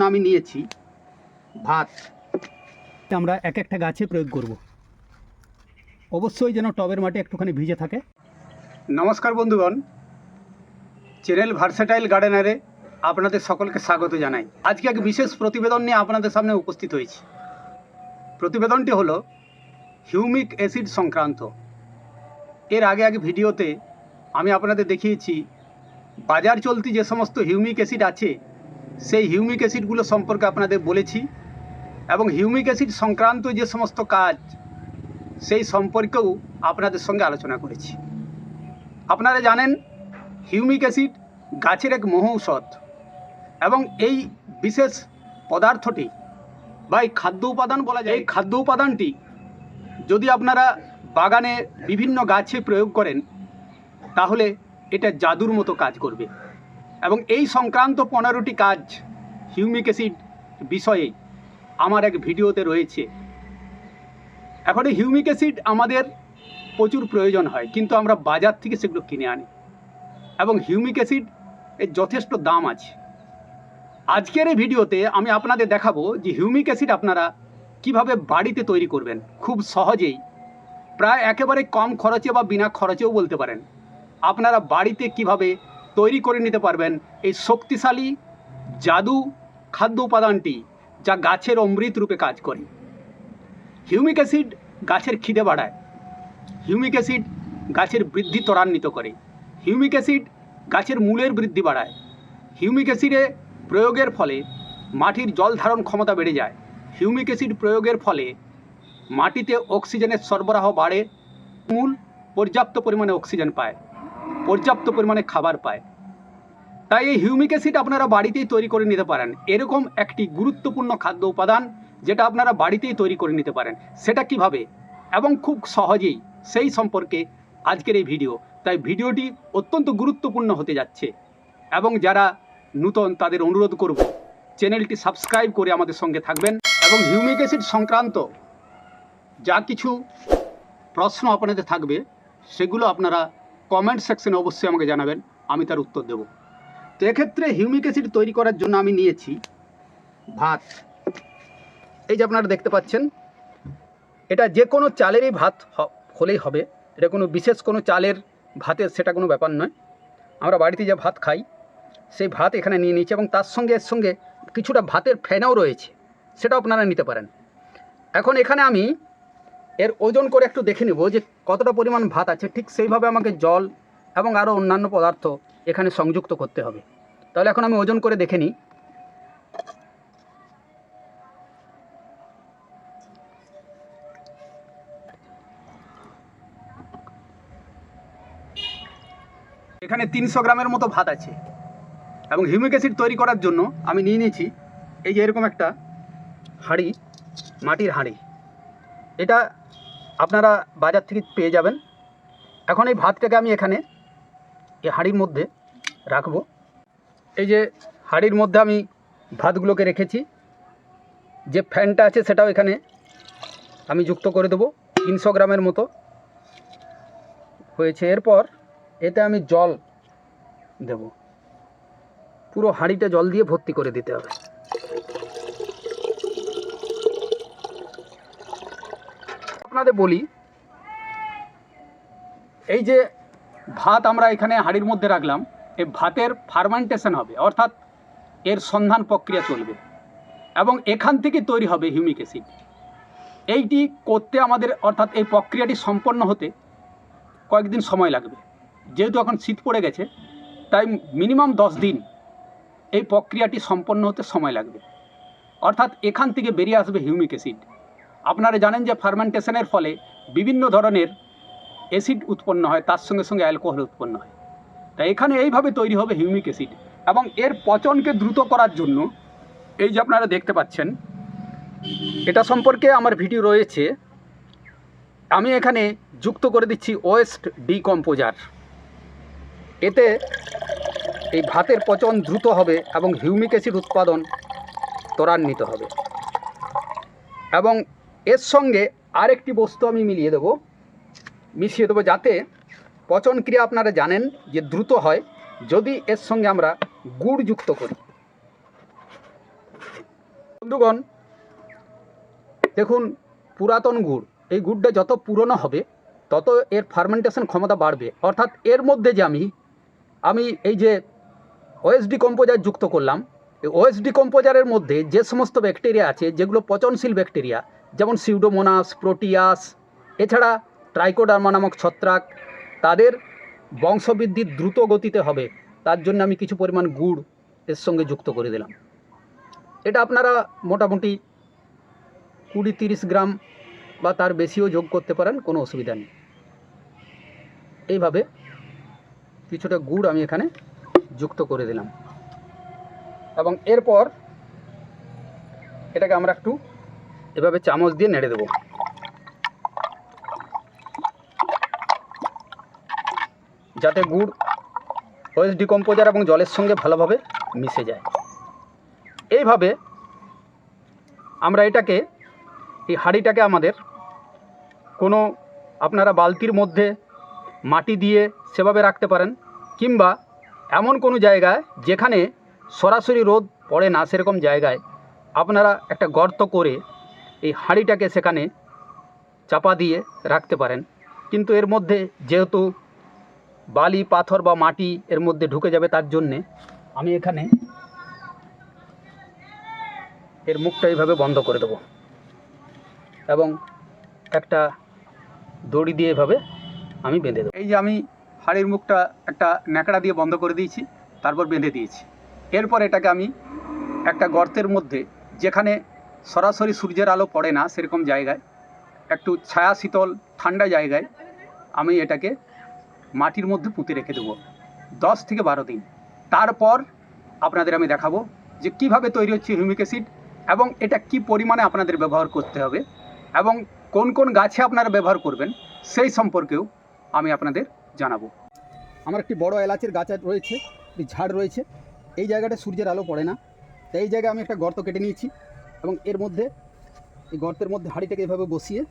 আমি নিয়েছি ভাত। আমরা এক একটা গাছে প্রয়োগ করব। অবশ্যই যেন টবের মাটি একটুখানি ভিজে থাকে। নমস্কার বন্ধুগণ চ্যানেল ভার্সেটাইল গার্ডেনারে আপনাদের সকলকে স্বাগত জানাই। আজকে এক বিশেষ প্রতিবেদন নিয়ে আপনাদের সামনে উপস্থিত হয়েছি। প্রতিবেদনটি হলো হিউমিক অ্যাসিড সংক্রান্ত। এর আগে আগে ভিডিওতে আমি আপনাদের দেখিয়েছি বাজার চলতি যে সমস্ত হিউমিক অ্যাসিড আছে সেই হিউমিক অ্যাসিডগুলো সম্পর্কে আপনাদের বলেছি এবং হিউমিক অ্যাসিড সংক্রান্ত যে সমস্ত কাজ, সেই সম্পর্কেও আপনাদের সঙ্গে আলোচনা করেছি। আপনারা জানেন, হিউমিক অ্যাসিড গাছের এক মহৌষধ এবং এই বিশেষ পদার্থটি বা এই খাদ্য উপাদান বলা যায়, এই খাদ্য উপাদানটি যদি আপনারা বাগানে বিভিন্ন গাছে প্রয়োগ করেন, তাহলে এটা জাদুর মতো কাজ করবে। এবং এই সংক্রান্ত পনেরোটি কাজ হিউমিক অ্যাসিড বিষয়ে আমার এক ভিডিওতে রয়েছে। এখন এই হিউমিক অ্যাসিড আমাদের প্রচুর প্রয়োজন হয়, কিন্তু আমরা বাজার থেকে সেগুলো কিনে আনি এবং হিউমিক অ্যাসিড এর যথেষ্ট দাম আছে। আজকের এই ভিডিওতে আমি আপনাদের দেখাবো যে হিউমিক অ্যাসিড আপনারা কীভাবে বাড়িতে তৈরি করবেন। খুব সহজেই, প্রায় একেবারে কম খরচে বা বিনা খরচেও বলতে পারেন। আপনারা বাড়িতে কীভাবে তৈরি করে নিতে পারবেন এই শক্তিশালী জাদু খাদ্য উপাদানটি যা গাছের অমৃত রূপে কাজ করে। হিউমিক অ্যাসিড গাছের খিদে বাড়ায়। হিউমিক অ্যাসিড গাছের বৃদ্ধি ত্বরান্বিত করে। হিউমিক অ্যাসিড গাছের মূলের বৃদ্ধি বাড়ায়। হিউমিক অ্যাসিডে প্রয়োগের ফলে মাটির জল ধারণ ক্ষমতা বেড়ে যায়। হিউমিক অ্যাসিড প্রয়োগের ফলে মাটিতে অক্সিজেনের সরবরাহ বাড়ে। মূল পর্যাপ্ত পরিমাণে অক্সিজেন পায়। পর্যাপ্ত পরিমাণে খাবার পায়। তাই এই হিউমিক অ্যাসিড আপনারা বাড়িতেই তৈরি করে নিতে পারেন। এরকম একটি গুরুত্বপূর্ণ খাদ্য উপাদান যেটা আপনারা বাড়িতেই তৈরি করে নিতে পারেন। সেটা কীভাবে? এবং খুব সহজেই সেই সম্পর্কে আজকের এই ভিডিও। তাই ভিডিওটি অত্যন্ত গুরুত্বপূর্ণ হতে যাচ্ছে। এবং যারা নূতন তাদের অনুরোধ করব, চ্যানেলটি সাবস্ক্রাইব করে আমাদের সঙ্গে থাকবেন। এবং হিউমিক অ্যাসিড সংক্রান্ত যা কিছু প্রশ্ন আপনাদের থাকবে, সেগুলো আপনারা কমেন্ট সেকশনে অবশ্যই আমাকে জানাবেন, আমি তার উত্তর দেব। তো এক্ষেত্রে হিউমিক অ্যাসিড তৈরি করার জন্য আমি নিয়েছি ভাত। এই যে আপনারা দেখতে পাচ্ছেন, এটা যে কোনো চালেরই ভাত হলেই হবে। এটা কোনো বিশেষ কোনো চালের ভাতের সেটা কোনো ব্যাপার নয়। আমরা বাড়িতে যে ভাত খাই, সেই ভাত এখানে নিয়ে নিয়েছি এবং তার সঙ্গে এর সঙ্গে কিছুটা ভাতের ফেনাও রয়েছে, সেটাও আপনারা নিতে পারেন। এখন এখানে আমি এর ওজন করে একটু দেখে নেব যে কতটা পরিমাণ ভাত আছে। ঠিক সেইভাবে আমাকে জল এবং আরও অন্যান্য পদার্থ এখানে সংযুক্ত করতে হবে। তাহলে এখন আমি ওজন করে দেখে নিই। এখানে তিনশো গ্রামের মতো ভাত আছে। এবং হিউমিক অ্যাসিড তৈরি করার জন্য আমি নিয়ে নিয়েছি এই যে এরকম একটা হাঁড়ি, মাটির হাঁড়ি। এটা আপনারা বাজার থেকে পেয়ে যাবেন। এখন এই ভাতটাকে আমি এখানে এই হাঁড়ির মধ্যে রাখব। এই যে হাঁড়ির মধ্যে আমি ভাতগুলোকে রেখেছি। যে ফ্যানটা আছে সেটাও এখানে আমি যুক্ত করে দেবো। তিনশো গ্রামের মতো হয়েছে। এরপর এতে আমি জল দেব। পুরো হাঁড়িটা জল দিয়ে ভর্তি করে দিতে হবে। আপনাদের বলি, এই যে ভাত আমরা এখানে হাঁড়ির মধ্যে রাখলাম, এই ভাতের ফার্মেন্টেশন হবে, অর্থাৎ এর সন্ধান প্রক্রিয়া চলবে এবং এখান থেকে তৈরি হবে হিউমিক অ্যাসিড এইটি করতে আমাদের, অর্থাৎ এই প্রক্রিয়াটি সম্পন্ন হতে কয়েকদিন সময় লাগবে। যেহেতু এখন শীত পড়ে গেছে, তাই মিনিমাম দশ দিন এই প্রক্রিয়াটি সম্পন্ন হতে সময় লাগবে। অর্থাৎ এখান থেকে বেরিয়ে আসবে হিউমিক অ্যাসিড আপনারা জানেন যে ফার্মেন্টেশনের ফলে বিভিন্ন ধরনের অ্যাসিড উৎপন্ন হয়, তার সঙ্গে সঙ্গে অ্যালকোহল উৎপন্ন হয়। তাই এখানে এইভাবে তৈরি হবে হিউমিক অ্যাসিড এবং এর পচনকে দ্রুত করার জন্য এই যে আপনারা দেখতে পাচ্ছেন, এটা সম্পর্কে আমার ভিডিও রয়েছে। আমি এখানে যুক্ত করে দিচ্ছি ওয়েস্ট ডিকম্পোজার এতে এই ভাতের পচন দ্রুত হবে এবং হিউমিক অ্যাসিড উৎপাদন ত্বরান্বিত হবে। এবং এর সঙ্গে আরেকটি বস্তু আমি মিলিয়ে দেবো। মিশিয়ে দেবো যাতে পচন ক্রিয়া আপনারা জানেন যে দ্রুত হয়, যদি এর সঙ্গে আমরা গুড় যুক্ত করি। বন্ধুগণ, দেখুন, পুরাতন গুড়, এই গুড়টা যত পুরনো হবে, তত এর ফার্মেন্টেশন ক্ষমতা বাড়বে। অর্থাৎ এর মধ্যে যে আমি আমি এই যে ওএসডি কম্পোজার যুক্ত করলাম, এই ওএসডি কম্পোজারের মধ্যে যে সমস্ত ব্যাকটেরিয়া আছে, যেগুলো পচনশীল ব্যাকটেরিয়া যেমন সিউডোমোনাস প্রোটিয়াস এছাড়া ট্রাইকোডার্মা নামক ছত্রাক, তাদের বংশবৃদ্ধি দ্রুত গতিতে হবে। তার জন্য আমি কিছু পরিমাণ গুড় এর সঙ্গে যুক্ত করে দিলাম। এটা আপনারা মোটামুটি কুড়ি তিরিশ গ্রাম বা তার বেশিও যোগ করতে পারেন, কোনো অসুবিধা নেই। এইভাবে কিছুটা গুড় আমি এখানে যুক্ত করে দিলাম। এবং এরপর এটাকে আমরা একটু এভাবে চামচ দিয়ে নেড়ে দেবো। যাতে গুড় ওয়েস ডিকম্পোজার এবং জলের সঙ্গে ভালোভাবে মিশে যায়। এইভাবে আমরা এটাকে, এই হাঁড়িটাকে আমাদের কোনো আপনারা বালতির মধ্যে মাটি দিয়ে সেভাবে রাখতে পারেন, কিংবা এমন কোনো জায়গায় যেখানে সরাসরি রোদ পড়ে না, সেরকম জায়গায় আপনারা একটা গর্ত করে এই হাঁড়িটাকে সেখানে চাপা দিয়ে রাখতে পারেন। কিন্তু এর মধ্যে যেহেতু বালি, পাথর বা মাটি এর মধ্যে ঢুকে যাবে তার জন্যে, আমি এখানে এর মুখটা এইভাবে বন্ধ করে দেবো এবং একটা দড়ি দিয়ে এভাবে আমি বেঁধে দেবো। এই যে আমি হাড়ির মুখটা একটা ন্যাকড়া দিয়ে বন্ধ করে দিয়েছি, তারপর বেঁধে দিয়েছি। এরপর এটাকে আমি একটা গর্তের মধ্যে, যেখানে সরাসরি সূর্যের আলো পড়ে না সেরকম জায়গায়। একটু ছায়া শীতল, ঠান্ডা জায়গায় আমি এটাকে মাটির মধ্যে পুঁতে রেখে দেবো। দশ থেকে বারো দিন। তারপর আপনাদের আমি দেখাবো যে কীভাবে তৈরি হচ্ছে হিউমিক অ্যাসিড এবং এটা কি পরিমাণে আপনাদের ব্যবহার করতে হবে এবং কোন কোন গাছে আপনারা ব্যবহার করবেন সেই সম্পর্কেও আমি আপনাদের জানাব। আমার একটি বড় এলাচের গাছ রয়েছে, একটি ঝাড় রয়েছে। এই জায়গাটা সূর্যের আলো পড়ে না। তাই এই জায়গায় আমি একটা গর্ত কেটে নিয়েছি। এবং এর মধ্যে, এই গর্তের মধ্যে হাঁড়িটাকে এভাবে বসিয়ে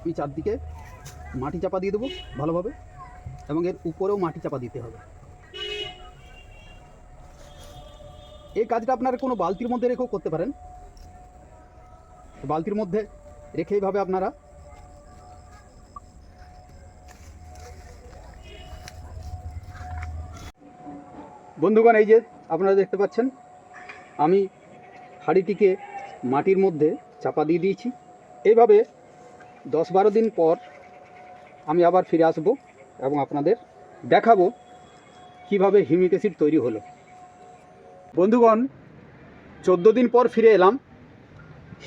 আমি চারদিকে মাটি চাপা দিয়ে দেবো ভালোভাবে এবং এর উপরেও মাটি চাপা দিতে হবে। এই কাজটা আপনারা কোনো বালতির মধ্যে রেখেও করতে পারেন। বালতির মধ্যে রেখে এইভাবে আপনারা বন্ধুগণ, এই যে আপনারা দেখতে পাচ্ছেন, আমি হাঁড়িটিকে মাটির মধ্যে চাপা দিয়ে দিয়েছি। এইভাবে দশ বারো দিন পর আমি আবার ফিরে আসব এবং আপনাদের দেখাবো কীভাবে হিউমিক অ্যাসিড তৈরি হলো। বন্ধুগণ, চোদ্দ দিন পর ফিরে এলাম।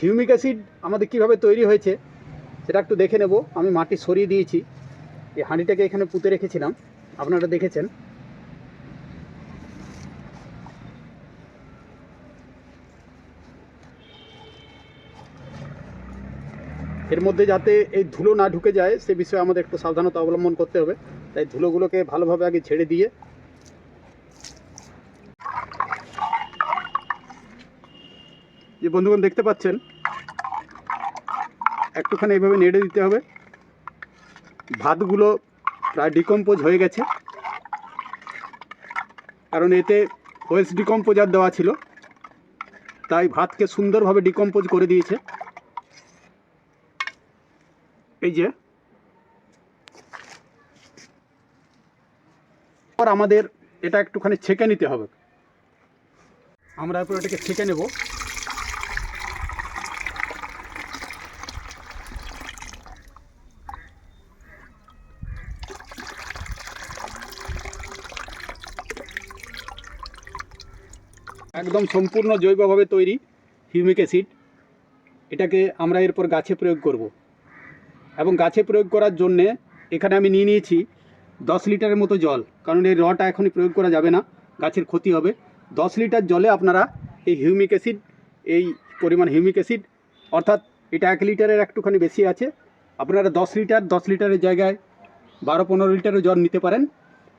হিউমিক অ্যাসিড আমাদের কীভাবে তৈরি হয়েছে সেটা একটু দেখে নেব। আমি মাটি সরিয়ে দিয়েছি। এই হাঁড়িটাকে এখানে পুঁতে রেখেছিলাম। আপনারা দেখেছেন। এর মধ্যে যাতে এই ধুলো না ঢুকে যায়, সে বিষয়ে আমাদের একটু সাবধানতা অবলম্বন করতে হবে। তাই ধুলোগুলোকে ভালোভাবে আগে ছেড়ে দিয়ে যে বন্ধুগণ দেখতে পাচ্ছেন, একটুখানি এইভাবে নেড়ে দিতে হবে। ভাতগুলো প্রায় ডিকম্পোজ হয়ে গেছে। কারণ এতে ওয়েস ডিকম্পোজার দেওয়া ছিল। তাই ভাতকে সুন্দরভাবে ডিকম্পোজ করে দিয়েছে। এই যে। আমাদের এটা একটুখানি ছেঁকে নিতে হবে। আমরা এরপর এটাকে ছেঁকে নেব। একদম সম্পূর্ণ জৈবভাবে তৈরি হিউমিক অ্যাসিড। এটাকে আমরা এরপর গাছে প্রয়োগ করব। এবং গাছে প্রয়োগ করার জন্যে এখানে আমি নিয়ে নিয়েছি দশ লিটারের মতো জল। কারণ এই রটা এখনই প্রয়োগ করা যাবে না, গাছের ক্ষতি হবে। দশ লিটার জলে আপনারা এই হিউমিক অ্যাসিড, এই পরিমাণ হিউমিক অ্যাসিড, অর্থাৎ এটা এক লিটারের একটুখানি বেশি আছে, আপনারা দশ লিটার, দশ লিটারের জায়গায় বারো, পনেরো লিটারও জল নিতে পারেন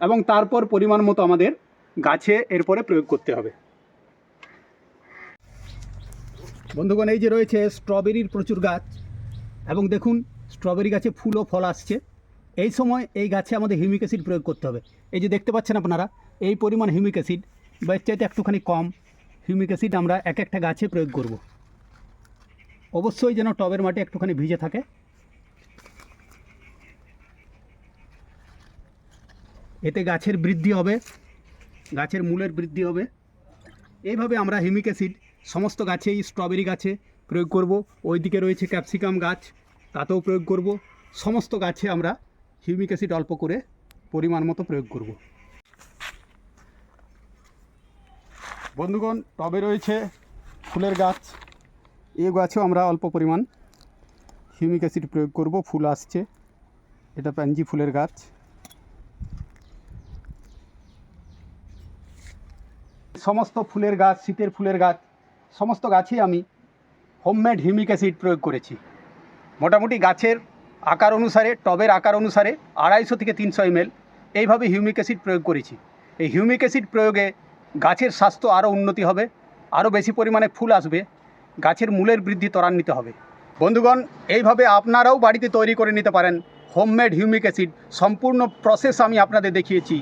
এবং তারপর পরিমাণ মতো আমাদের গাছে এরপরে প্রয়োগ করতে হবে। বন্ধুগণ, এই যে রয়েছে স্ট্রবেরির প্রচুর গাছ এবং দেখুন স্ট্রবেরি গাছে ফুল ও ফল আসছে। এই সময় এই গাছে আমাদের হিউমিক অ্যাসিড প্রয়োগ করতে হবে। এই যে দেখতে পাচ্ছেন আপনারা, এই পরিমাণ হিউমিক অ্যাসিড বা এর চাইতে একটুখানি কম হিউমিক অ্যাসিড আমরা এক একটা গাছে প্রয়োগ করব। অবশ্যই যেন টবের মাটি একটুখানি ভিজে থাকে। এতে গাছের বৃদ্ধি হবে, গাছের মূলের বৃদ্ধি হবে। এইভাবে আমরা হিউমিক অ্যাসিড সমস্ত গাছেই স্ট্রবেরি গাছে প্রয়োগ করব। ওইদিকে রয়েছে ক্যাপসিকাম গাছ তাতেও প্রয়োগ করব। সমস্ত গাছে আমরা হিউমিক অ্যাসিড অল্প করে পরিমাণ মতো প্রয়োগ করব। বন্ধুগণ, টবে রয়েছে ফুলের গাছ। এ গাছেও আমরা অল্প পরিমাণ হিউমিক অ্যাসিড প্রয়োগ করব। ফুল আসছে। এটা প্যানজি ফুলের গাছ। সমস্ত ফুলের গাছ, শীতের ফুলের গাছ, সমস্ত গাছেই আমি হোমমেড হিউমিক অ্যাসিড প্রয়োগ করেছি। মোটামুটি গাছের আকার অনুসারে, টবের আকার অনুসারে আড়াইশো থেকে তিনশো এমএল এইভাবে হিউমিক অ্যাসিড প্রয়োগ করেছি। এই হিউমিক অ্যাসিড প্রয়োগে গাছের স্বাস্থ্য আরও উন্নতি হবে, আরও বেশি পরিমাণে ফুল আসবে, গাছের মূলের বৃদ্ধি ত্বরান্বিত হবে। বন্ধুগণ, এইভাবে আপনারাও বাড়িতে তৈরি করে নিতে পারেন হোমমেড হিউমিক অ্যাসিড। সম্পূর্ণ প্রসেস আমি আপনাদের দেখিয়েছি।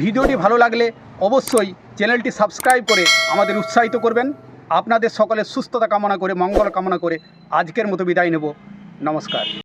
ভিডিওটি ভালো লাগলে অবশ্যই চ্যানেলটি সাবস্ক্রাইব করে আমাদের উৎসাহিত করবেন। আপনাদের সকলের সুস্থতা কামনা করে, মঙ্গল কামনা করে আজকের মতো বিদায় নেব। নমস্কার